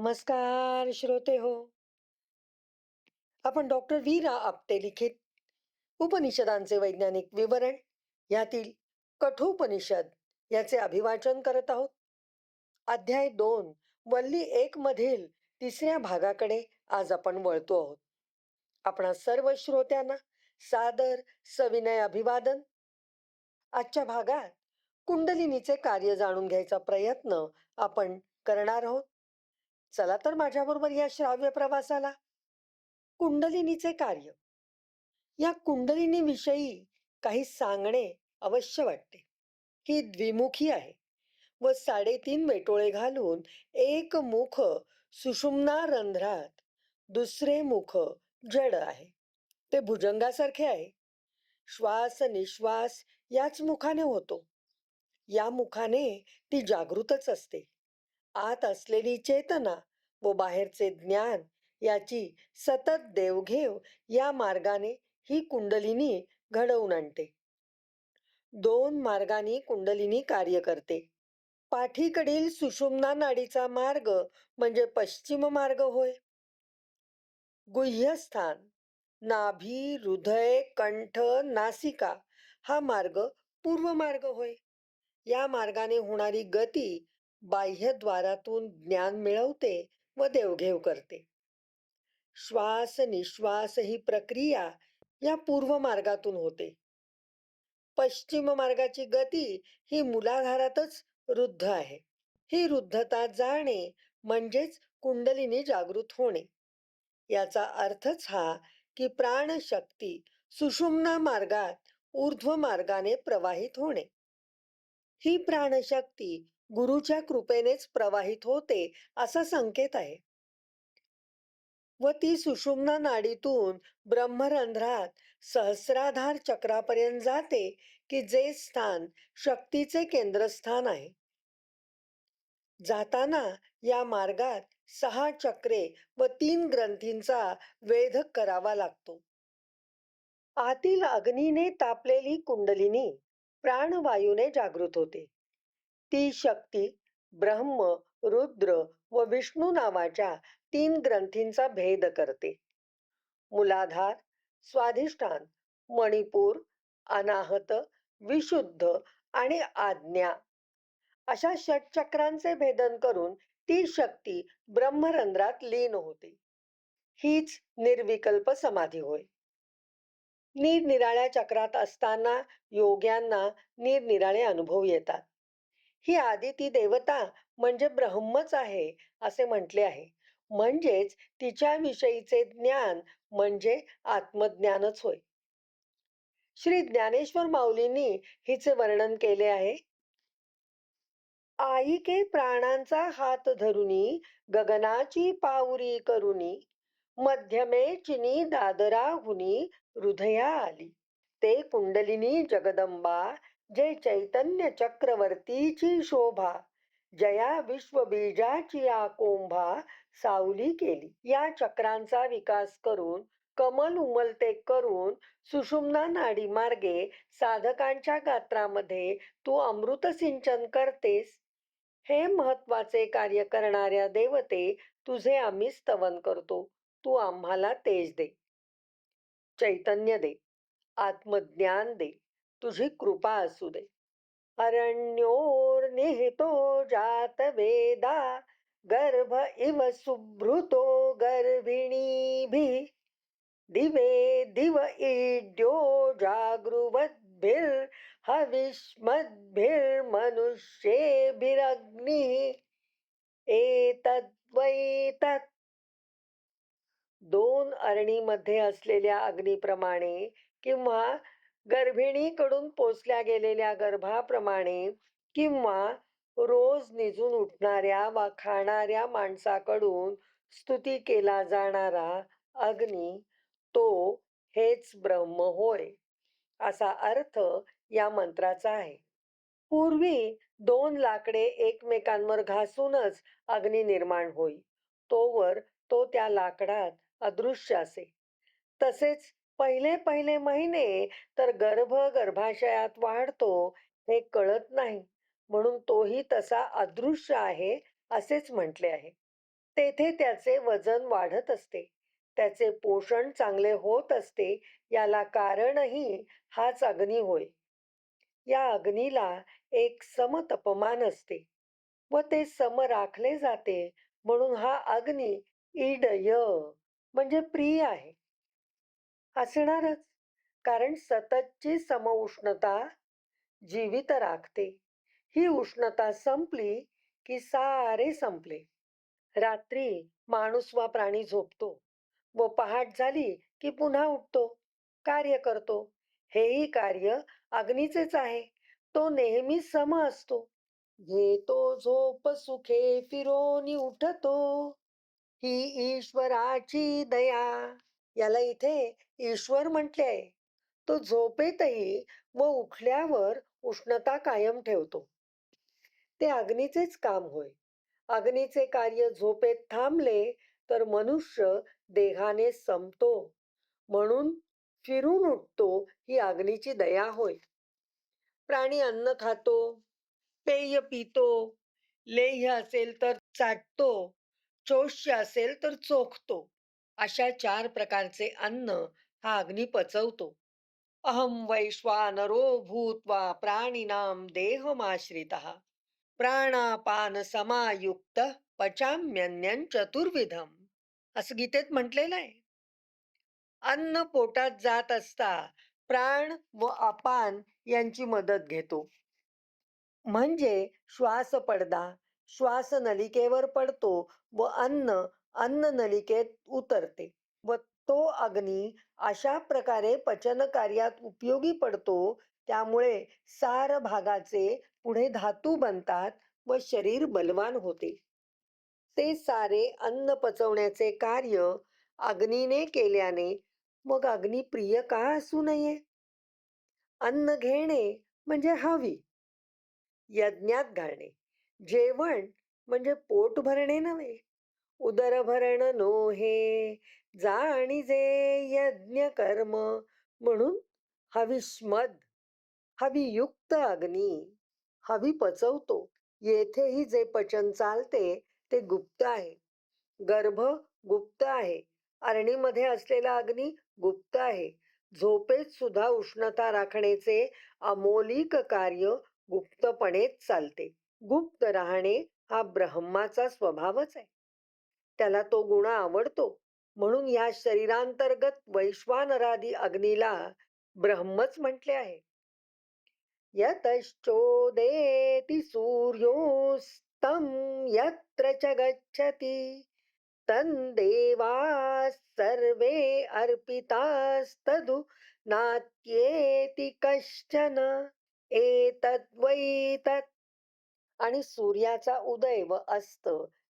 नमस्कार श्रोते हो. आपण डॉक्टर वीरा आपटे लिखित उपनिषदांचे वैज्ञानिक विवरण यातील कठोपनिषद याचे अभिवाचन करत आहोत. अध्याय दोन वल्ली एक मधील तिसऱ्या भागाकडे आज आपण वळतो आहोत. आपणा सर्व श्रोत्यांना सादर सविनय अभिवादन. आजच्या भागात कुंडलिनीचे कार्य जाणून घ्यायचा प्रयत्न आपण करणार आहोत. चला तर माझ्याबरोबर या श्राव्य प्रवासाला. कुंडलिनीचे कार्य. या कुंडलिनी विषयी काही सांगणे अवश्य वाटते. ही द्विमुखी आहे व साडेतीन वेटोळे घालून एक मुख सुषुम्ना रंध्रात दुसरे मुख जड आहे. ते भुजंगासारखे आहे. श्वास निश्वास याच मुखाने होतो. या मुखाने ती जागृतच असते. आत असलेली चेतना व बाहेरचे ज्ञान याची सतत देवघेव या मार्गाने ही कुंडलिनी घडवून आणते. दोन मार्गाने कुंडलिनी कार्य करते. पाठीकडील सुषुम्ना नाडीचा मार्ग म्हणजे पश्चिम मार्ग होय. गुह्यस्थान नाभी हृदय कंठ नासिका हा मार्ग पूर्व मार्ग होय. या मार्गाने होणारी गती बाह्यद्वारातून ज्ञान मिळवते व देवघेव करते. श्वास निश्वास ही प्रक्रिया या पूर्व मार्गातून होते. पश्चिम मार्गाची गती ही मुलाधारातच रुद्ध आहे. ही रुद्धता जाणे म्हणजेच कुंडलिनी जागृत होणे. याचा अर्थच हा की प्राणशक्ती सुषुम्ना मार्गात ऊर्ध्व मार्गाने प्रवाहित होणे. ही प्राणशक्ती गुरुच्या कृपेनेच प्रवाहित होते असा संकेत आहे. व ती सुषुम्ना नाडीतून ब्रह्मरंध्रात सहस्राधार चक्रापर्यंत जाते की जे स्थान शक्तीचे केंद्रस्थान आहे. जाताना या मार्गात सहा चक्रे व तीन ग्रंथींचा वेध करावा लागतो. आतील अग्नीने तापलेली कुंडलिनी प्राणवायूने जागृत होते. ती शक्ती ब्रह्म रुद्र व विष्णू नावाच्या तीन ग्रंथींचा भेद करते. मुलाधार स्वाधिष्ठान मणिपूर अनाहत विशुद्ध आणि आज्ञा. अशा षटचक्रांचे भेदन करून ती शक्ती ब्रह्मरंध्रात लीन होते. हीच निर्विकल्प समाधी होय. निरनिराळ्या चक्रात असताना योग्यांना निरनिराळे अनुभव येतात. ही आदिती देवता म्हणजे ब्रह्मच आहे असे म्हटले आहे. म्हणजेच तिच्याविषयीचे ज्ञान म्हणजे आत्मज्ञानच होय. श्री ज्ञानेश्वर माऊलींनी हिचे वर्णन केले आहे. आईके प्राणांचा हात धरुनी गगनाची पाऊरी करुनी मध्यमे चिनी दादरा हुनी हृदया आली ते कुंडलिनी जगदंबा जे चैतन्य चक्रवर्तीची शोभा जया विश्वबीजाची कोंभा सावली केली. या चक्रांचा विकास करून कमल उमलते करून सुषुम्ना नाडी मार्गे साधकांच्या गात्रामध्ये तू अमृत सिंचन करतेस. हे महत्त्वाचे कार्य करणाऱ्या देवते तुझे आम्ही स्तवन करतो. तू आम्हाला तेज दे. चैतन्य दे. आत्मज्ञान दे. तुझी कृपा असू दे. अरण्योर्निहितो जात वेदा गर्भ इव सुभृतो गर्भिणीभि दिवे दिव इड्यो जागृवद्भिर् एतद्वै एतद्वैतत्। दोन अरणीमध्ये असलेल्या अग्नीप्रमाणे किंवा गर्भिणीकडून पोचल्या गेलेल्या गर्भाप्रमाणे किंवा रोज निजून उठणाऱ्या वा खाणाऱ्या माणसाकडून स्तुती केला जाणारा अग्नी तो हेच ब्रह्म होय असा अर्थ या मंत्राचा आहे. पूर्वी दोन लाकडे एकमेकांवर घासूनच अग्नी निर्माण होई तोवर तो त्या लाकडात अदृश्य असे. तसेच पहिले पहिले महिने तर गर्भ गर्भाशयात वाढतो हे कळत नाही. म्हणून तोही तसा अदृश्य आहे असेच म्हटले आहे. तेथे त्याचे वजन वाढत असते. त्याचे पोषण चांगले होत असते याला कारणही हाच अग्नी होय. या अग्नीला एक समतपमान असते व ते सम राखले जाते म्हणून हा अग्नी इडय म्हणजे प्रिय आहे. असणारच कारण सततची समउष्णता जीवित राखते. ही उष्णता संपली की सारे संपले. रात्री माणूस वा प्राणी झोपतो व पहाट झाली की पुन्हा उठतो. कार्य करतो. हेही कार्य अग्नीचेच आहे. तो नेहमी सम असतो. घेतो झोप सुखे फिरोनी उठतो. ही ईश्वराची दया. याला इथे ईश्वर म्हटले आहे. तो झोपेतही व उठल्यावर उष्णता कायम ठेवतो. ते अग्नीचेच काम होय. अग्नीचे कार्य झोपेत थांबले तर मनुष्य देहाने संपतो. म्हणून फिरून उठतो ही अग्नीची दया होय. प्राणी अन्न खातो पेय पितो लेह्य असेल तर चाटतो चोष्य असेल तर चोखतो. अशा चार प्रकारचे अन्न हा अग्नी पचवतो. अहम वैश्वानरो भूत्वा प्राणिनाम देहमाश्रितः प्राणापान समायुक्त पचाम्यन्यन चतुर्विधम. असं गीतेत म्हटलेलं आहे. अन्न पोटात जात असता प्राण व अपान यांची मदत घेतो. म्हणजे श्वास पडदा श्वास नलिकेवर पडतो व अन्न अन्न नलिकेत उतरते. व तो अग्नी अशा प्रकारे पचन कार्यात उपयोगी पडतो त्यामुळे सार भागाचे पुढे धातू बनतात व शरीर बलवान होते. ते सारे अन्न पचवण्याचे कार्य अग्नीने केल्याने मग अग्नी प्रिय का असू नये? अन्न घेणे म्हणजे हवी. यज्ञात घालणे. जेवण म्हणजे पोट भरणे नव्हे. उदरभरण नोहे जाणीजे यज्ञ कर्म म्हणून हविष्मद हवियुक्त अग्नी हवी पचवतो. येथेही जे पचन चालते ते गुप्त आहे. गर्भ गुप्त आहे. अरणीमध्ये असलेला अग्नी गुप्त आहे. झोपेत सुद्धा उष्णता राखण्याचे अमोलिक कार्य गुप्तपणेच चालते. गुप्त राहणे हा ब्रह्माचा स्वभावच आहे. त्याला तो गुण आवडतो. म्हणून या शरीरांतर्गत वैश्वानरादी अग्नीला ब्रह्मच म्हटले आहे. यतश्चोदेति सूर्योस्तं यत्र च गच्छति तन्देवाः सर्वे अर्पितास्तदु नात्येति कश्चन एतद्वै तत्. आणि सूर्याचा उदय व अस्त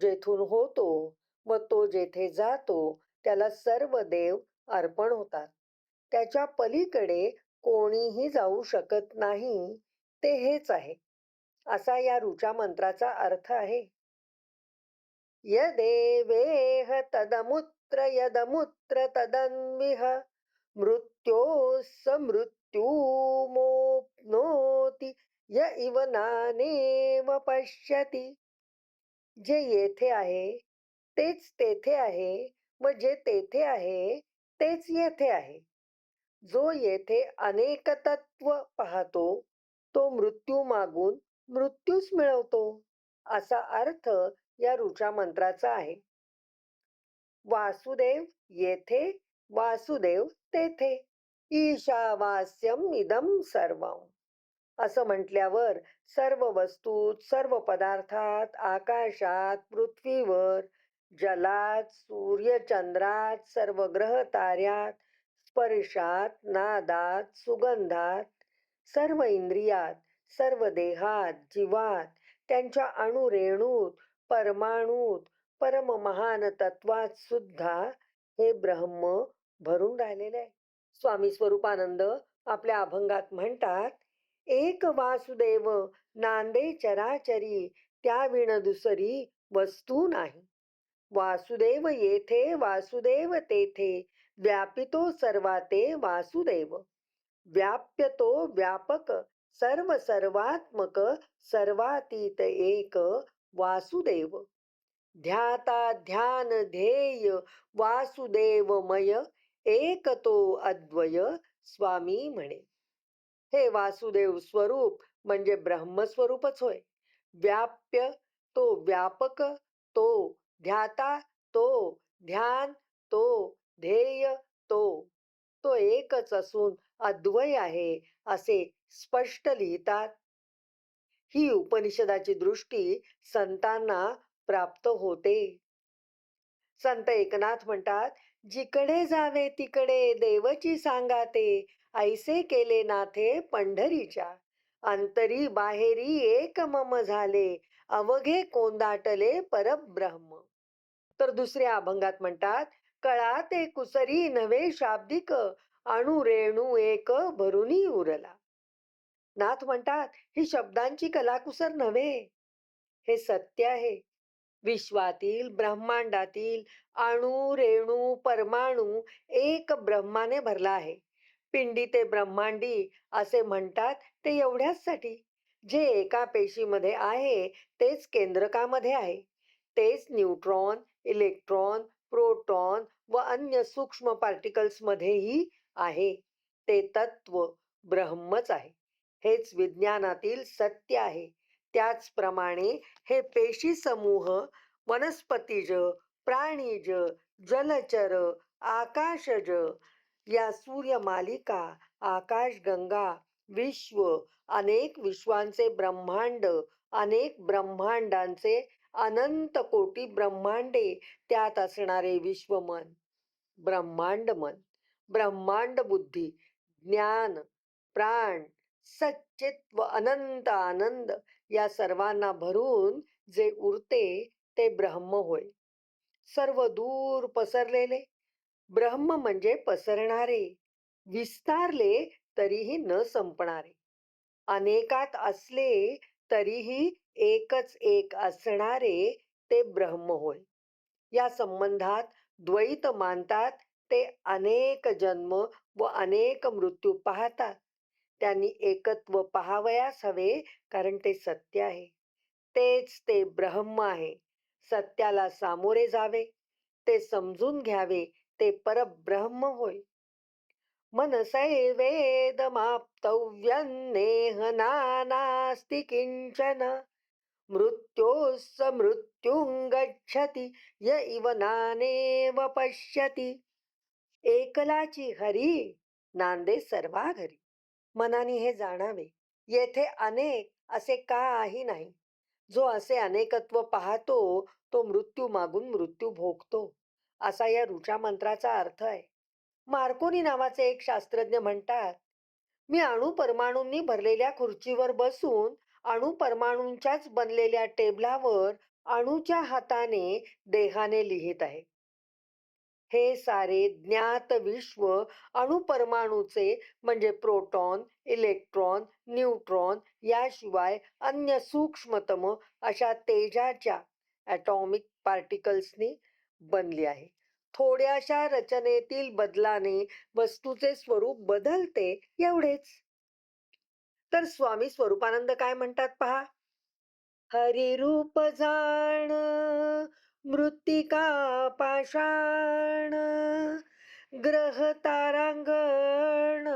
जेथून होतो व तो जेथे जातो त्याला सर्व देव अर्पण होतात. त्याच्या पलीकडे कोणीही जाऊ शकत नाही ते हेच आहे. असा या ऋचा मंत्राचा अर्थ आहे. यदेवेह तदमुत्र यदमुत्र तदन्विह मृत्योस मृत्युमोप्नोति य इव नानेव पश्यती. जे येथे आहे तेच तेथे आहे व जे तेथे आहे तेच येथे आहे. जो येथे अनेक तत्व पाहतो तो मृत्यू मागून मृत्यूच मिळवतो असा अर्थ या ऋचा मंत्राचा आहे. वासुदेव येथे वासुदेव तेथे ईशावास्यम इदम सर्व असं म्हटल्यावर सर्व वस्तूत सर्व पदार्थात आकाशात पृथ्वीवर जलात सूर्यचंद्रात सर्व ग्रह ताऱ्यात स्पर्शात नादात सुगंधात सर्व इंद्रियात सर्व देहात जीवात त्यांच्या अणुरेणूत परमाणूत परम महान तत्वात सुद्धा हे ब्रह्म भरून राहिलेले आहे. स्वामी स्वरूपानंद आपल्या अभंगात म्हणतात एक वासुदेव नांदे चराचरी त्या विण दुसरी वस्तू नाही. वासुदेव येथे वासुदेव तेथे व्यापितो सर्वाते वासुदेव. व्याप्यतो व्यापक सर्व सर्वात्मक सर्वातीत एक वासुदेव. ध्याता ध्यान ध्येय वासुदेवमय एक तो अद्वय स्वामी म्हणे. हे वासुदेव स्वरूप म्हणजे ब्रह्मस्वरूपच होय. व्याप्य तो व्यापक तो ध्याता तो ध्यान तो ध्येय तो. तो एकच असून अद्वय आहे असे स्पष्ट लिहितात. ही उपनिषदाची दृष्टी संतांना प्राप्त होते. संत एकनाथ म्हणतात जिकडे जावे तिकडे देवची सांगाते ऐसे केले नाथे पंढरीच्या. अंतरी बाहेरी एक मम झाले अवघे कोंदाटले परब्रह्म. तर दुसऱ्या अभंगात म्हणतात कळा ते कुसरी नव्हे शाब्दिक अणु रेणू एक भरूनही उरला. नाथ म्हणतात ही शब्दांची कलाकुसर नव्हे. हे सत्य आहे. विश्वातील ब्रह्मांडातील अणु रेणू परमाणू एक ब्रह्माने भरला आहे. पिंडी ते ब्रह्मांडी असे म्हणतात ते एवढ्याचसाठी. जे एका पेशीमध्ये आहे तेच केंद्रकामध्ये आहे. तेच न्यूट्रॉन इलेक्ट्रॉन प्रोटॉन व अन्य सूक्ष्म पार्टिकल्स मध्येही आहे. ते तत्व ब्रह्मच आहे. हेच विज्ञानातील सत्य आहे. त्याचप्रमाणे हे पेशी समूह वनस्पतीज प्राणीज जलचर आकाशज या सूर्यमालिका आकाशगंगा विश्व अनेक विश्वांचे ब्रह्मांड अनेक ब्रह्मांडांचे अनंत कोटी ब्रह्मांडे त्यात असणारे विश्वमन ब्रह्मांड मन. ब्रह्मांड बुद्धी ज्ञान प्राण सच्चित व अनंत आनंद या सर्वांना भरून जे उरते ते ब्रह्म होय. सर्व दूर पसरलेले. ब्रह्म म्हणजे पसरणारे. विस्तारले तरीही न संपणारे. अनेकात असले तरीही एकच एक असणारे ते ब्रह्म होय. या संबंधात द्वैत मानतात ते अनेक जन्म व अनेक मृत्यू पाहतात. त्यांनी एकत्व पाहावयास हवे कारण ते सत्य आहे. तेच ते ब्रह्म आहे. सत्याला सामोरे जावे. ते समजून घ्यावे ते परब्रह्म होय. मनसै वेदमाप्तव्यन्नेह नास्ति किंचन मृत्योस्स मृत्युं गच्छति य इव नानेव पश्यति। एकलाची हरी नांदे सर्वा घरी मनाने हे जाणावे येथे अनेक असे काही नाही. जो असे अनेकत्व पाहतो तो मृत्यू मागून मृत्यू भोगतो. असा या ऋचा मंत्राचा अर्थ आहे. मार्कोनी नावाचे एक शास्त्रज्ञ म्हणतात मी अणु परमाणूंनी भरलेल्या खुर्चीवर बसून अणु परमाणूंच्याच बनलेल्या टेबलावर अणूच्या हाताने देहाने लिहित आहे. हे सारे ज्ञात विश्व अणुपरमाणूचे म्हणजे प्रोटॉन इलेक्ट्रॉन न्यूट्रॉन याशिवाय अन्य सूक्ष्मतम अशा तेजाच्या ॲटॉमिक पार्टिकल्सनी बनली आहे. थोड्याशा रचनेतील बदलाने वस्तूचे स्वरूप बदलते एवढेच. तर स्वामी स्वरूपानंद काय म्हणतात पहा? हरिरूप जाण मृत्तिका पाषाण ग्रह तारांगण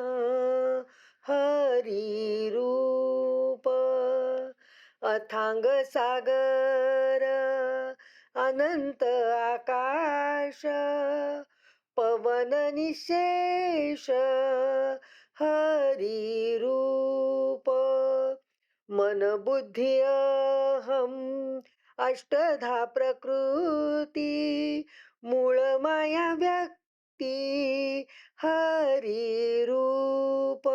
हरिरूप अथांग सागर अनंत आकाश पवन निशेष हरिरूप मन बुद्धी अहम अष्टधा प्रकृती मूळ माया व्यक्ती हरी रूप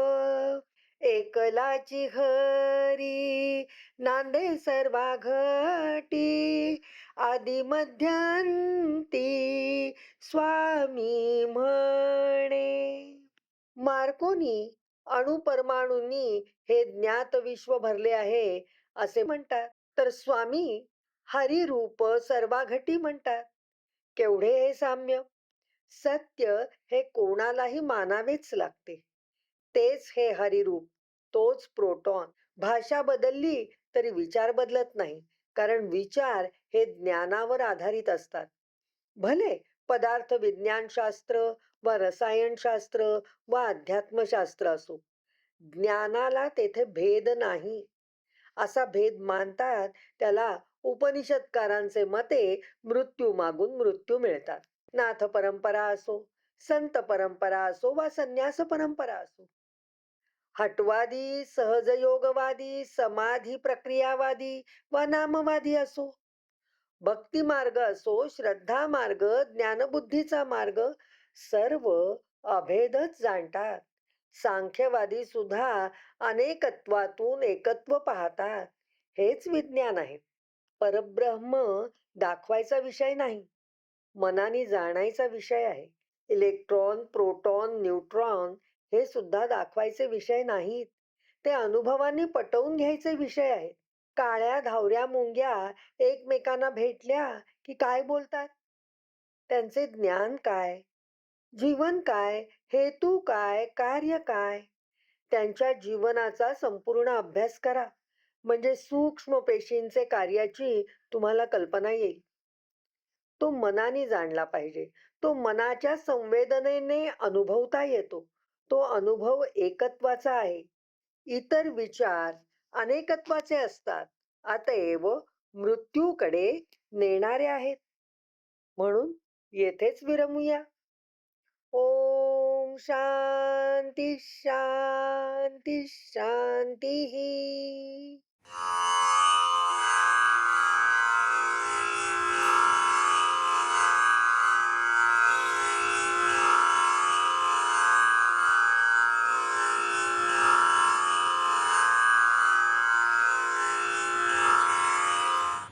एकलाची घरी नांदे सर्वा घटी. आदि मध्यांती स्वामी म्हणे. मार्कोनी अणुपरमाणूंनी हे ज्ञात विश्व भरले आहे असे म्हणतात. तर स्वामी हरिरूप सर्वाघटी म्हणतात. केवढे हे साम्य? सत्य हे कोणालाही मानावेच लागते. तेच हे हरिरूप. तोच प्रोटॉन. भाषा बदलली तरी विचार बदलत नाही. कारण विचार हे ज्ञानावर आधारित असतात. भले पदार्थ विज्ञानशास्त्र व रसायनशास्त्र व अध्यात्मशास्त्र असो ज्ञानाला तेथे भेद नाही. असा भेद मानतात त्याला उपनिषदकारांचे मते मृत्यू मागून मृत्यू मिळतात. नाथ परंपरा असो संत परंपरा असो वा संन्यास परंपरा असो. हटवादी सहजयोगवादी समाधी प्रक्रियावादी वा नामवादी असो. भक्ती मार्ग असो श्रद्धा मार्ग ज्ञानबुद्धीचा मार्ग सर्व अभेदच जाणतात. सांख्यवादी सुद्धा अनेकत्वातून एकत्व पाहतात. हेच विज्ञान आहे. परब्रह्म दाखवायचा विषय नाही. मनाने जाणायचा विषय आहे. इलेक्ट्रॉन प्रोटॉन न्यूट्रॉन हे सुद्धा दाखवायचे विषय नाहीत. ते अनुभवांनी पटवून घ्यायचे विषय आहेत. काळ्या धावऱ्या मुंग्या एकमेकांना भेटल्या की काय बोलतात? त्यांचे ज्ञान काय? जीवन काय? हेतू काय? कार्य काय? त्यांच्या जीवनाचा संपूर्ण अभ्यास करा. म्हणजे सूक्ष्म पेशींचे कार्याची तुम्हाला कल्पना येईल. तो मनाने जाणला पाहिजे. तो मनाच्या संवेदनेने अनुभवता येतो. तो अनुभव एकत्वाचा आहे. इतर विचार अनेकत्वाचे असतात. अतएव मृत्यूकडे नेणारे आहेत. म्हणून येथेच विरमूया. ओम शांती शांती शांती